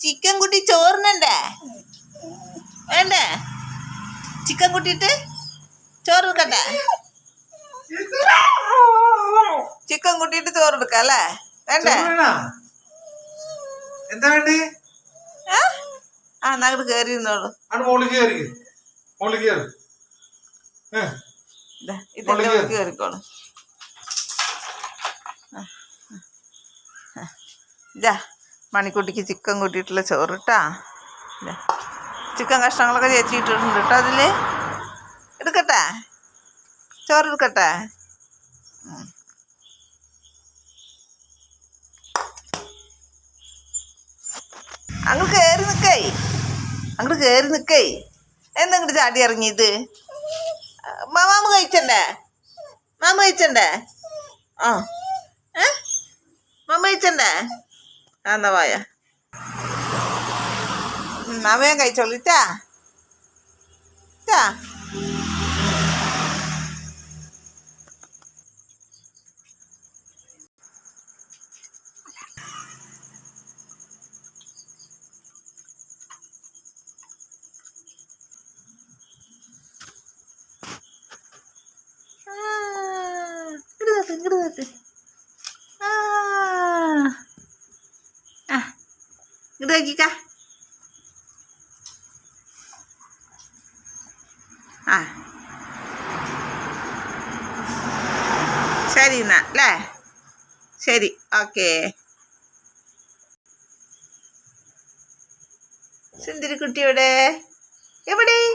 Chicken കുട്ടി ചോറിനണ്ടേ? വേണ്ടേ? Chicken കുട്ടിയിട്ട് ചോറ് എടുക്കട്ടെ ചിക്കൻ കുട്ടിയിട്ട് ചോറ് എടുക്കാം അല്ലേ? വേണ്ടേ? എന്താ വേണ്ടേ? ആ നങ്ങോട്ട് കയറി ഇരുന്നോളൂ മുകളിൽ മുകളിൽ ഇതിന്റെ ഉള്ളിൽ കയറിക്കോളൂ. ഇതാ മണിക്കുട്ടിക്ക് ചിക്കൻ കൂട്ടിയിട്ടുള്ള ചോറ് കേട്ടാ ചിക്കൻ കഷ്ണങ്ങളൊക്കെ ചേച്ചി ഇട്ടിട്ടുണ്ട് കേട്ടോ അതിൽ എടുക്കട്ടെ? ചോറ് എടുക്കട്ടെ? അങ്ങോട്ട് കയറി നിൽക്കേ അങ്ങോട്ട് കയറി നിൽക്കേ എന്താ ഇങ്ങോട്ട് ചാടി ഇറങ്ങിയത്? മാമ കഴിച്ചണ്ടേ? മാമ കഴിച്ചണ്ടേ? ആ. ഏ? മാമ കഴിച്ചണ്ടേ? ആ എന്നാ പോയ മാമ ഞാൻ കഴിച്ചോളൂ ട്ടാ ട്ടാ ആ, ഇങ്ങട് നോക്കിക്ക. ആ. ശരി എന്നാ അല്ലേ? ശരി ഓക്കേ. സുന്ദരിക്കുട്ടി എവിടെ? എവിടെ?